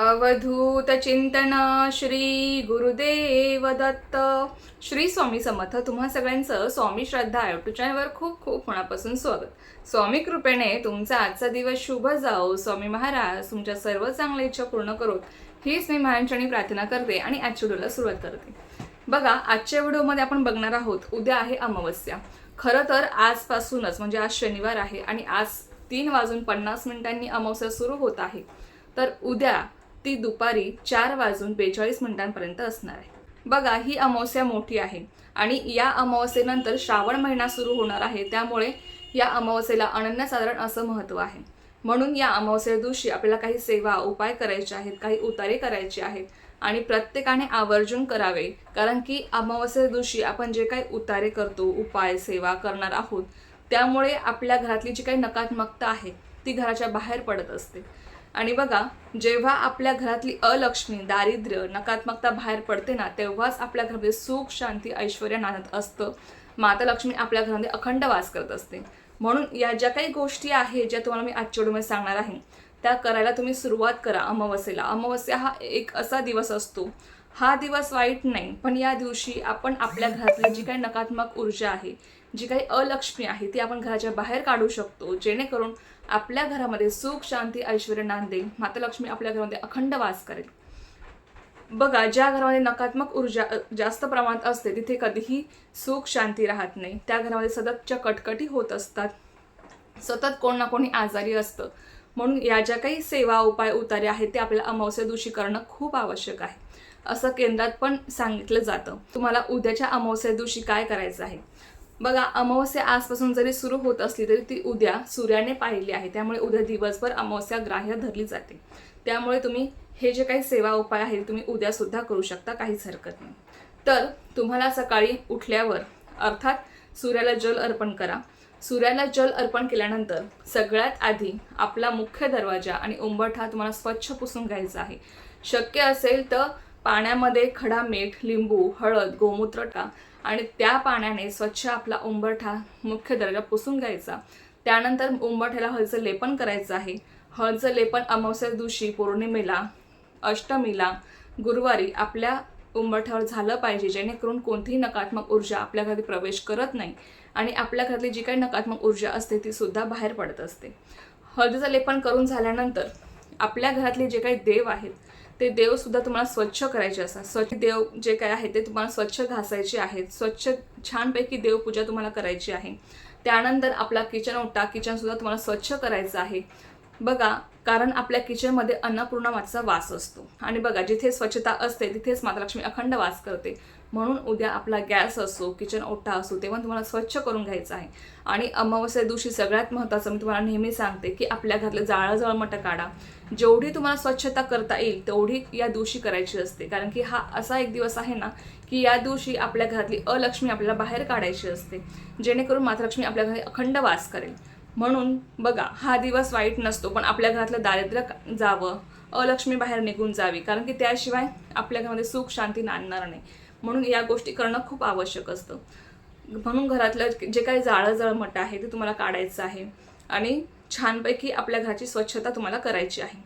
अवधूत चिंतन श्री गुरुदेव दत्त श्री स्वामी समर्थ तुम्हा सगळ्यांचं स्वामी श्रद्धा युट्यूब चॅनलवर खूप खूप मनापासून स्वागत. स्वामी कृपेने तुमचा आजचा दिवस शुभ जाओ. स्वामी महाराज तुमच्या सर्व चांगल्या इच्छा पूर्ण करोत. हीच मी महाराजांनी प्रार्थना करते आणि आजच्या व्हिडिओला सुरुवात करते. बघा आजच्या व्हिडिओमध्ये आपण बघणार आहोत उद्या आहे अमावस्या. खरं तर आजपासूनच म्हणजे आज शनिवार आहे आणि आज तीन वाजून पन्नास मिनिटांनी अमावस्या सुरू होत आहे. तर उद्या ती दुपारी चार वाजून बेचाळीस मिनिटांपर्यंत असणार आहे. बघा ही अमावस्या मोठी आहे आणि या अमावस्येनंतर श्रावण महिना सुरू होणार आहे त्यामुळे या अमावस्येला अनन्यसाधारण असं महत्त्व आहे. म्हणून या अमावस्या दिवशी आपल्याला काही सेवा उपाय करायचे आहेत काही उतारे करायचे आहेत आणि प्रत्येकाने आवर्जून करावे. कारण की अमावस्या दिवशी आपण जे काही उतारे करतो उपाय सेवा करणार आहोत त्यामुळे आपल्या घरातली जी काही नकारात्मकता आहे ती घराच्या बाहेर पडत असते. आणि बघा जेव्हा आपल्या घरातली अलक्ष्मी दारिद्र्य नकारात्मकता बाहेर पडते ना तेव्हाच आपल्या घरामध्ये सुख शांती ऐश्वर नांदत असतं. माता लक्ष्मी आपल्या घरामध्ये अखंड वास करत असते. म्हणून या ज्या काही गोष्टी आहेत ज्या तुम्हाला मी आजच्या व्हिडिओमध्ये सांगणार आहे त्या करायला तुम्ही सुरुवात करा अमावस्येला. अमावस्या हा एक असा दिवस असतो. हा दिवस वाईट नाही पण या दिवशी आपण आपल्या घरातली जी काही नकारात्मक ऊर्जा आहे जी काही अलक्ष्मी आहे ती आपण घराच्या बाहेर काढू शकतो. जेणेकरून आपल्या घरामध्ये सुख शांती ऐश्वर नांदेल माता लक्ष्मी आपल्या घरामध्ये अखंड वास करेल. बघा ज्या घरामध्ये नकारात्मक ऊर्जा जास्त प्रमाणात असते तिथे कधीही सुख शांती राहत नाही. त्या घरामध्ये सततच्या कटकटी होत असतात. सतत कोण ना कोणी आजारी असतं. म्हणून या ज्या काही सेवा उपाय उतारे आहेत ते आपल्याला अमावस्या दिवशी करणं खूप आवश्यक आहे. असं केंद्रात पण सांगितलं जातं. तुम्हाला उद्याच्या अमावस्या दिवशी काय करायचं आहे? बघा अमावस्या आजपासून जरी सुरू होत असली तरी ती उद्या सूर्याने पाहिली आहे. त्यामुळे उद्या दिवसभर अमावस्या ग्राह्य धरली जाते. त्यामुळे तुम्ही हे जे काही सेवा उपाय आहेत तुम्ही उद्यासुद्धा करू शकता काहीच हरकत नाही. तर तुम्हाला सकाळी उठल्यावर अर्थात सूर्याला जल अर्पण करा. सूर्याला जल अर्पण केल्यानंतर सगळ्यात आधी आपला मुख्य दरवाजा आणि उंबरठा तुम्हाला स्वच्छ पुसून घ्यायचा आहे. शक्य असेल तर पाण्यामध्ये खडा मीठ लिंबू हळद गोमूत्र टा आणि त्या पाण्याने स्वच्छ आपला उंबरठा मुख्य दर्जा पुसून घ्यायचा. त्यानंतर उंबरठ्याला हळदचं लेपन करायचं आहे. हळदचं लेपन अमावस्या दिवशी पौर्णिमेला अष्टमीला गुरुवारी आपल्या उंबरठ्यावर झालं पाहिजे जेणेकरून कोणतीही नकारात्मक ऊर्जा आपल्या घरात प्रवेश करत नाही आणि आपल्या घरातली जी काही नकारात्मक ऊर्जा असते ती सुद्धा बाहेर पडत असते. हळदीचं लेपन करून झाल्यानंतर आपल्या घरातले जे काही देव आहेत ते देव सुद्धा तुम्हाला स्वच्छ करायचे असतात. स्वच्छ देव जे काय आहे ते तुम्हाला स्वच्छ घासायचे आहेत. स्वच्छ छानपैकी देवपूजा तुम्हाला करायची आहे. त्यानंतर आपला किचन ओटा किचन सुद्धा तुम्हाला स्वच्छ करायचं आहे. बघा कारण आपल्या किचनमध्ये अन्नपूर्णा मातेचा वास असतो. आणि बघा जिथे स्वच्छता असते तिथेच मातालक्ष्मी अखंड वास करते. म्हणून उद्या आपला गॅस असो किचन ओटा असो तेव्हा तुम्हाला स्वच्छ करून घ्यायचं आहे. आणि अमावस्या दिवशी सगळ्यात महत्त्वाचं मी तुम्हाला नेहमी सांगते की आपल्या घरातलं जाळं जळमटं काढा. जेवढी तुम्हाला स्वच्छता करता येईल तेवढी या दिवशी करायची असते. कारण की हा असा एक दिवस आहे ना की या दिवशी आपल्या घरातली अलक्ष्मी आपल्याला बाहेर काढायची असते. जेणेकरून मातलक्ष्मी आपल्या घरी अखंड वास करेल. म्हणून बघा हा दिवस वाईट नसतो पण आपल्या घरातलं दारिद्र्य जावं अलक्ष्मी बाहेर निघून जावी. कारण की त्याशिवाय आपल्या घरामध्ये सुख शांती नांदणार नाही. म्हणून या गोष्टी करणं खूप आवश्यक असतं. म्हणून घरातलं जे काही जाळं जळमट आहे ते तुम्हाला काढायचं आहे. आणि छानपैकी आपल्या घराची स्वच्छता तुम्हाला करायची आहे.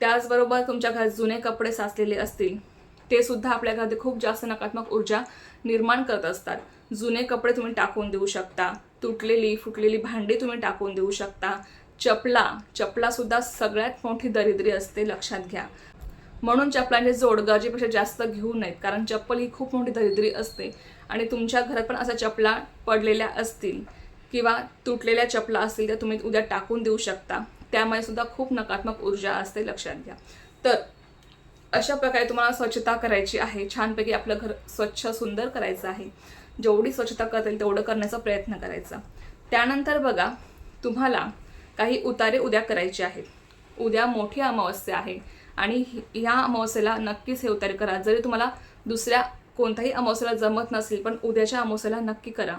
त्याचबरोबर तुमच्या घरात जुने कपडे साचलेले असतील ते सुद्धा आपल्या घरात खूप जास्त नकारात्मक ऊर्जा निर्माण करत असतात. जुने कपडे तुम्ही टाकून देऊ शकता. तुटलेली फुटलेली भांडी तुम्ही टाकून देऊ शकता. चपला चपला सुद्धा सगळ्यात मोठी दरिद्री असते लक्षात घ्या. म्हणून चपलांचे जोड गरजेपेक्षा जास्त घेऊ नयेत कारण चप्पल ही खूप मोठी दरिद्री असते आणि तुमच्या घरात पण अशा चपला पडलेल्या असतील किंवा तुटलेल्या चपला असतील त्या तुम्ही उद्या टाकून देऊ शकता. त्यामुळे सुद्धा खूप नकारात्मक ऊर्जा असते लक्षात घ्या. तर अशा प्रकारे तुम्हाला स्वच्छता करायची आहे. छानपैकी आपलं घर स्वच्छ सुंदर करायचं आहे. जेवढी स्वच्छता करता येईल तेवढं करण्याचा प्रयत्न करायचा. त्यानंतर बघा तुम्हाला काही उतारे उद्या करायचे आहेत. उद्या मोठी अमावस्या आहे. आणि ह्या अमावस्येला नक्कीच हे उतार करा. जरी तुम्हाला दुसऱ्या कोणत्याही अमावस्येला जमत नसेल पण उद्याच्या अमावस्येला नक्की करा.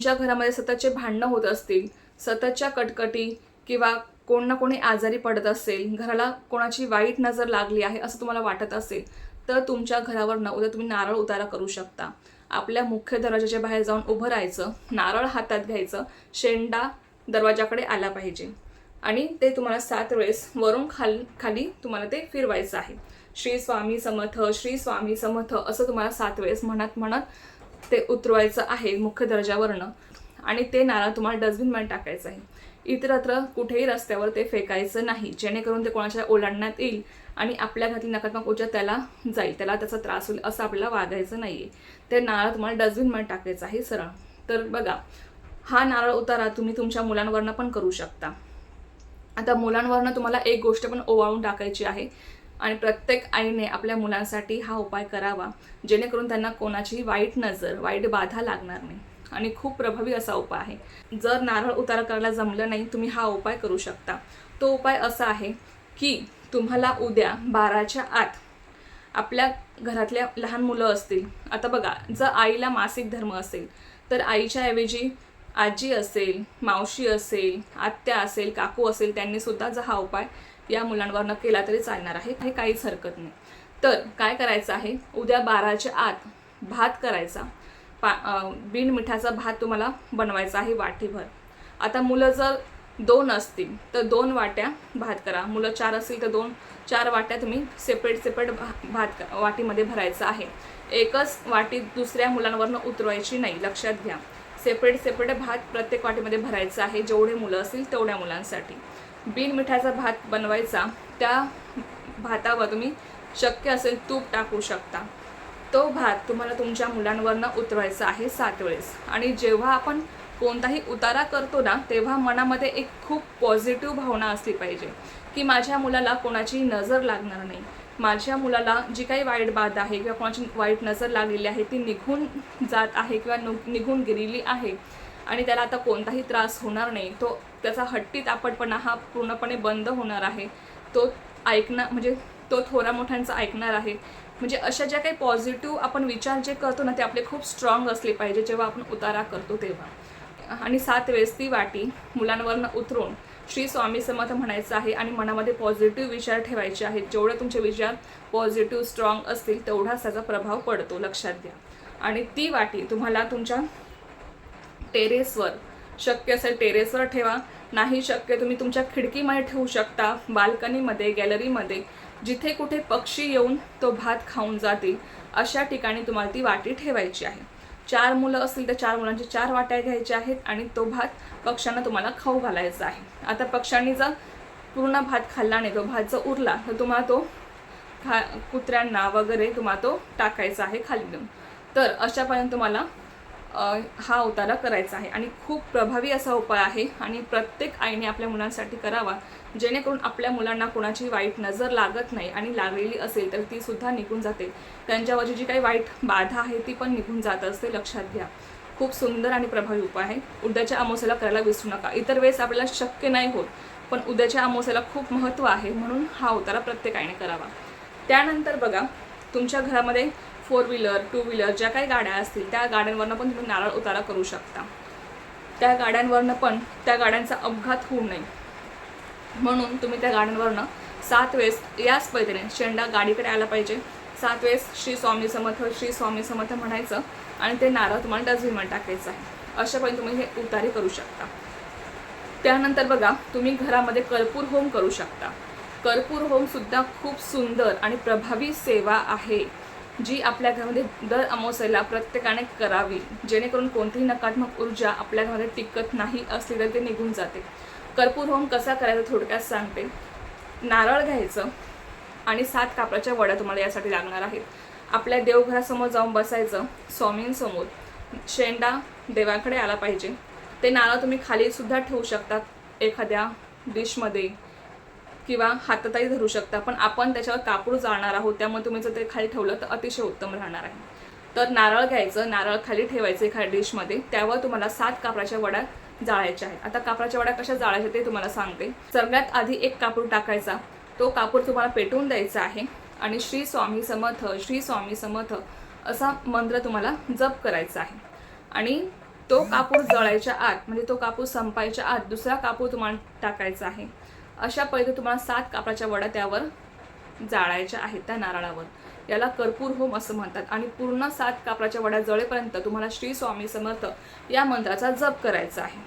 ज्या घरामध्ये सततचे भांडणं होत असतील सततच्या कटकटी किंवा कोण ना कोणी आजारी पडत असेल घराला कोणाची वाईट नजर लागली आहे असं तुम्हाला वाटत असेल तर तुमच्या घरावर न उद्या तुम्ही नारळ उतारा करू शकता. आपल्या मुख्य दरवाजाच्या बाहेर जाऊन उभं राहायचं नारळ हातात घ्यायचं शेंडा दरवाजाकडे आला पाहिजे. आणि ते तुम्हाला सात वेळेस वरून खाल खाली तुम्हाला ते फिरवायचं आहे. श्री स्वामी समर्थ श्री स्वामी समर्थ असं तुम्हाला सात वेळेस म्हणत म्हणत ते उतरवायचं आहे मुख्य दर्जावरनं. आणि ते नारळ तुम्हाला डस्टबिनमध्ये टाकायचं आहे. इतरत्र कुठेही रस्त्यावर ते फेकायचं नाही. जेणेकरून ते कोणाच्या ओलांडण्यात येईल आणि आपल्या घरातली नकारात्मक ऊर्जा त्याला जाईल. त्याला त्याचा त्रास होईल असं आपल्याला वागायचं नाही आहे ते नारळ तुम्हाला डस्टबिनमध्ये टाकायचं आहे सरळ. तर बघा हा नारळ उतारा तुम्ही तुमच्या मुलांवरनं पण करू शकता. आता मुलांवरनं तुम्हाला एक गोष्ट पण ओवाळून टाकायची आहे. आणि प्रत्येक आईने आपल्या मुलांसाठी हा उपाय करावा जेणेकरून त्यांना कोणाचीही वाईट नजर वाईट बाधा लागणार नाही. आणि खूप प्रभावी असा उपाय आहे. जर नारळ उतारा करायला जमलं नाही तुम्ही हा उपाय करू शकता. तो उपाय असा आहे की तुम्हाला उद्या बाराच्या आत आपल्या घरातल्या लहान मुलं असतील. आता बघा जर आईला मासिक धर्म असेल तर आईच्या ऐवजी आजी असेल मावशी असेल आत्या असेल काकू असेल त्यांनी सुद्धा जर हा उपाय या मुलांवरनं केला तरी चालणार आहे. हे काहीच हरकत नाही. तर काय करायचं आहे? उद्या बाराच्या आत भात करायचा. पा बिन मिठाचा भात तुम्हाला बनवायचा आहे वाटीभर. आता मुलं जर दोन असतील तर दोन वाट्या भात करा. मुलं चार असतील तर दोन चार वाट्या तुम्ही सेपरेट सेपरेट भात वाटीमध्ये भरायचा आहे. एकच वाटी दुसऱ्या मुलांवरनं उतरवायची नाही लक्षात घ्या. सेपरेट सेपरेट भात प्रत्येक वाटीमध्ये भरायचा आहे. जेवढे मुलं असतील तेवढ्या मुलांसाठी. बिन मिठाचा भात बनवायचा त्या भातावर तुम्ही शक्य असेल तूप टाकू शकता. तो भात तुम्हाला तुमच्या मुलांवरनं उतरवायचा आहे सात वेळेस. आणि जेव्हा आपण कोणताही उतारा करतो ना तेव्हा मनामध्ये एक खूप पॉझिटिव्ह भावना असली पाहिजे की माझ्या मुलाला कोणाची नजर लागणार नाही. माझ्या मुलाला जी काही वाईट बाध आहे किंवा कोणाची वाईट नजर लागलेली आहे ती निघून जात आहे किंवा नु- निघून गेलेली आहे आणि त्याला आता कोणताही त्रास होणार नाही. तो त्याचा हट्टी तापटपणा हा पूर्णपणे बंद होणार आहे. तो ऐकणं म्हणजे तो थोरा मोठ्यांचा ऐकणार आहे. म्हणजे अशा ज्या काही पॉझिटिव्ह आपण विचार जे करतो ना ते आपले खूप स्ट्रॉंग असले पाहिजे जेव्हा आपण उतारा करतो तेव्हा. आणि सात वेळेस ती वाटी मुलांवरनं उतरून श्री स्वामी समर्थ म्हणायचं आहे आणि मनामध्ये पॉझिटिव्ह विचार ठेवायचे आहेत. जेवढे तुमचे विचार पॉझिटिव्ह स्ट्रॉंग असतील तेवढाच त्याचा प्रभाव पडतो लक्षात घ्या. आणि ती वाटी तुम्हाला तुमच्या टेरेसवर शक्य असेल टेरेसवर ठेवा. नाही शक्य तुम्ही तुमच्या खिडकीमध्ये ठेवू शकता बाल्कनीमध्ये गॅलरीमध्ये जिथे कुठे पक्षी येऊन तो भात खाऊन जातील अशा ठिकाणी तुम्हाला ती वाटी ठेवायची आहे. चार मुलं असतील तर चार मुलांचे चार वाट्या घ्यायच्या आहेत आणि तो भात पक्ष्यांना तुम्हाला खाऊ घालायचा आहे. आता पक्ष्यांनी जर पूर्ण भात खाल्ला नाही तो भात जर उरला तर तुम्हाला तो खा कुत्र्यांना वगैरे तुम्हाला तो टाकायचा आहे खाली देऊन तर अशापर्यंत तुम्हाला हा उतारा करायचा आहे. आणि खूप प्रभावी असा उपाय आहे. आणि प्रत्येक आईने आपल्या मुलांसाठी करावा. जेणेकरून आपल्या मुलांना कोणाची वाईट नजर लागत नाही आणि लागलेली असेल तर ती सुद्धा निघून जाते. त्यांच्यावरची जी काही वाईट बाधा आहे ती पण निघून जात असते. लक्षात घ्या. खूप सुंदर आणि प्रभावी उपाय आहे. उद्याच्या अमावस्याला करायला विसरू नका. इतर वेळेस आपल्याला शक्य नाही होत पण उद्याच्या अमावस्याला खूप महत्त्व आहे म्हणून हा उतारा प्रत्येक आईने करावा. त्यानंतर बघा तुमच्या घरामध्ये फोर व्हीलर टू व्हीलर ज्या काही गाड्या असतील त्या गाड्यांवरनं पण तुम्ही नारळ उतारा करू शकता. त्या गाड्यांवरनं पण त्या गाड्यांचा अपघात होऊ नये. म्हणून तुम्ही त्या गाड्यांवरनं सात वेळेस याच पद्धतीने शेंडा गाडीकडे आला पाहिजे. सात वेळेस श्री स्वामी समर्थ श्री स्वामी समर्थ म्हणायचं आणि ते नारळ तुम्हाला डस्टबिनमध्ये टाकायचं आहे. अशा पद्धतीने तुम्ही हे उतारे करू शकता. त्यानंतर बघा तुम्ही घरामध्ये कर्पूर होम करू शकता. कर्पूर होमसुद्धा खूप सुंदर आणि प्रभावी सेवा आहे. जी आपल्या घरामध्ये दर अमावस्येला प्रत्येकाने करावी जेणेकरून कोणतीही नकारात्मक ऊर्जा आपल्या घरामध्ये टिकत नाही असली तर ते निघून जाते. कर्पूर होम कसा करायचा थोडक्यात सांगते. नारळ घ्यायचं आणि सात कापडाच्या वड्या तुम्हाला यासाठी लागणार आहेत. आपल्या देवघरासमोर जाऊन बसायचं स्वामींसमोर. शेंडा देवाकडे आला पाहिजे. ते नारळ तुम्ही खाली सुद्धा ठेवू शकतात एखाद्या डिशमध्ये. किंवा हातातही धरू शकता पण आपण त्याच्यावर कापूर जाळणार आहोत त्यामुळे तुम्ही जर ते खाली ठेवलं तर अतिशय उत्तम राहणार आहे. तर नारळ घ्यायचं नारळ खाली ठेवायचं एखाद्या डिशमध्ये त्यावर तुम्हाला सात कापराच्या वड्या जाळायच्या आहेत. आता कापराच्या वड्या कशा जाळायच्या ते तुम्हाला सांगते. सगळ्यात आधी एक कापूर टाकायचा. तो कापूर तुम्हाला पेटवून द्यायचा आहे आणि श्री स्वामी समर्थ श्री स्वामी समर्थ असा मंत्र तुम्हाला जप करायचा आहे. आणि तो कापूर जळायच्या आत म्हणजे तो कापूर संपायच्या आत दुसरा कापूर तुम्हाला टाकायचा आहे. अशा पद्धतीने तुम्हाला सात कापडाच्या वड्या त्यावर जाळायच्या आहेत त्या नारळावर. याला कर्पूर होम असं म्हणतात. आणि पूर्ण सात कापडाच्या वड्या जळेपर्यंत तुम्हाला श्री स्वामी समर्थ या मंत्राचा जप करायचा आहे.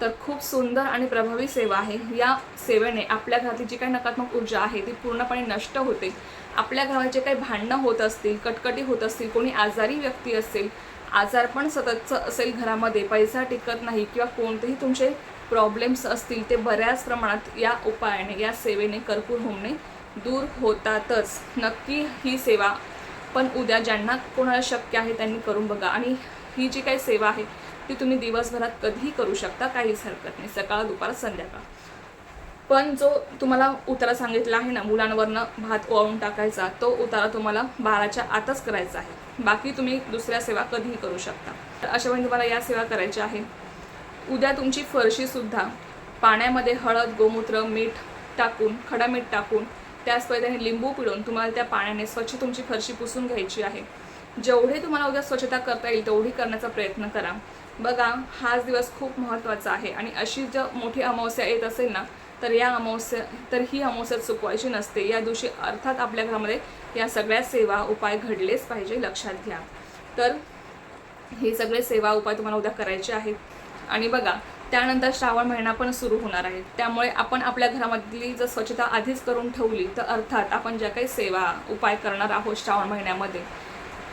तर खूप सुंदर आणि प्रभावी सेवा आहे. या सेवेने आपल्या घरातली जी काही नकारात्मक ऊर्जा आहे ती पूर्णपणे नष्ट होते. आपल्या घरात जे काही भांडणं होत असतील कटकटी होत असतील कोणी आजारी व्यक्ती असेल आजारपण सततचं असेल घरामध्ये पैसा टिकत नाही किंवा कोणतेही तुमचे प्रॉब्लेम्स असतील ते बऱ्याच प्रमाणात या उपायाने या सेवेने कर्पूर होमने दूर होतातच. नक्की ही सेवा पण उद्या ज्यांना कोणाला शक्य आहे त्यांनी करून बघा. आणि ही जी काही सेवा आहे ती तुम्ही दिवसभरात कधीही करू शकता काहीच हरकत नाही. सकाळ दुपार संध्याकाळ. पण जो तुम्हाला उतारा सांगितला आहे ना मुलांवरनं भात ओवाळून टाकायचा तो उतारा तुम्हाला बाराच्या आतच करायचा आहे. बाकी तुम्ही दुसऱ्या सेवा कधीही करू शकता. तर अशा वेळी तुम्हाला या सेवा करायच्या आहे. उद्या तुमची फरशीसुद्धा पाण्यामध्ये हळद गोमूत्र मीठ टाकून खडा मीठ टाकून त्याच पद्धतीने लिंबू पिळून तुम्हाला त्या पाण्याने स्वच्छ तुमची फरशी पुसून घ्यायची आहे. जेवढे तुम्हाला उद्या स्वच्छता करता येईल तेवढी करण्याचा प्रयत्न करा. बघा हाच दिवस खूप महत्त्वाचा आहे आणि अशी जर मोठी अमावस्या येत असेल ना तर या अमावस्या तर ही अमावस्या चुकवायची नसते. या दिवशी अर्थात आपल्या घरामध्ये या सगळ्या सेवा उपाय घडलेच पाहिजे लक्षात घ्या. तर हे सगळे सेवा उपाय तुम्हाला उद्या करायचे आहेत. आणि बघा त्यानंतर श्रावण महिना पण सुरू होणार आहे. त्यामुळे आपण आपल्या घरामधली जर स्वच्छता आधीच करून ठेवली तर अर्थात आपण ज्या काही सेवा उपाय करणार आहोत श्रावण महिन्यामध्ये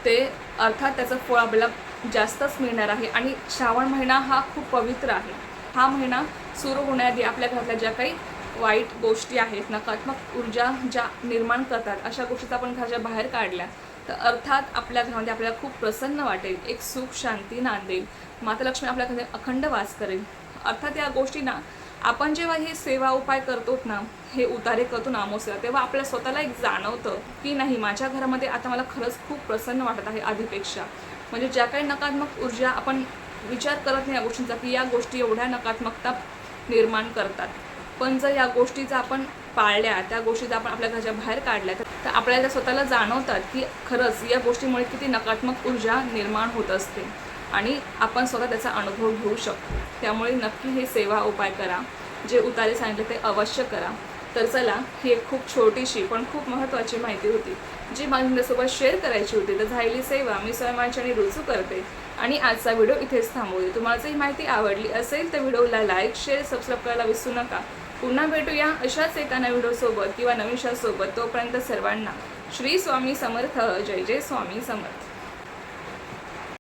ते अर्थात त्याचं फळ आपल्याला जास्तच मिळणार आहे. आणि श्रावण महिना हा खूप पवित्र आहे. हा महिना सुरू होण्याआधी आपल्या घरातल्या ज्या काही वाईट गोष्टी आहेत नकारात्मक ऊर्जा ज्या निर्माण करतात अशा गोष्टीचा आपण घराच्या बाहेर काढल्या तर अर्थात आपल्या घरामध्ये आपल्याला खूप प्रसन्न वाटेल एक सुख शांती नांदेल माता लक्ष्मी आपल्या घरात अखंड वास करेल. अर्थात या गोष्टी ना आपण जेव्हा हे सेवा उपाय करतो ना हे उतारे करतो नामोसेवा तेव्हा आपल्या स्वतःला एक जाणवतं की नाही माझ्या घरामध्ये आता मला खरंच खूप प्रसन्न वाटत आहे आधीपेक्षा. म्हणजे ज्या काही नकारात्मक ऊर्जा आपण विचार करत नाही या गोष्टींचा की या गोष्टी एवढ्या नकारात्मकता निर्माण करतात. पण जर या गोष्टी जर आपण पाळल्या त्या गोष्टी जर आपण आपल्या घराच्या बाहेर काढल्या तर आपल्याला त्या स्वतःला जाणवतात की खरंच या गोष्टीमुळे किती नकारात्मक ऊर्जा निर्माण होत असते आणि आपण स्वतः त्याचा अनुभव घेऊ शकतो. त्यामुळे नक्की हे सेवा उपाय करा. जे उतारे सांगितले ते अवश्य करा. तर चला ही एक खूप छोटीशी पण खूप महत्त्वाची माहिती होती जी मला तुमच्यासोबत शेअर करायची होती. तर झालेली सेवा मी स्वयंमाच्याने रुजू करते. आणि आजचा व्हिडिओ इथेच थांबवते तुम्हाला जर ही माहिती आवडली असेल तर व्हिडिओला लाईक शेअर सबस्क्राईब करायला विसरू नका. पुन्हा भेटूया अशाच एका नवीन व्हिडिओसोबत किंवा नवीन सोबत तोपर्यंत सर्वांना श्री स्वामी समर्थ. जय जय स्वामी समर्थ.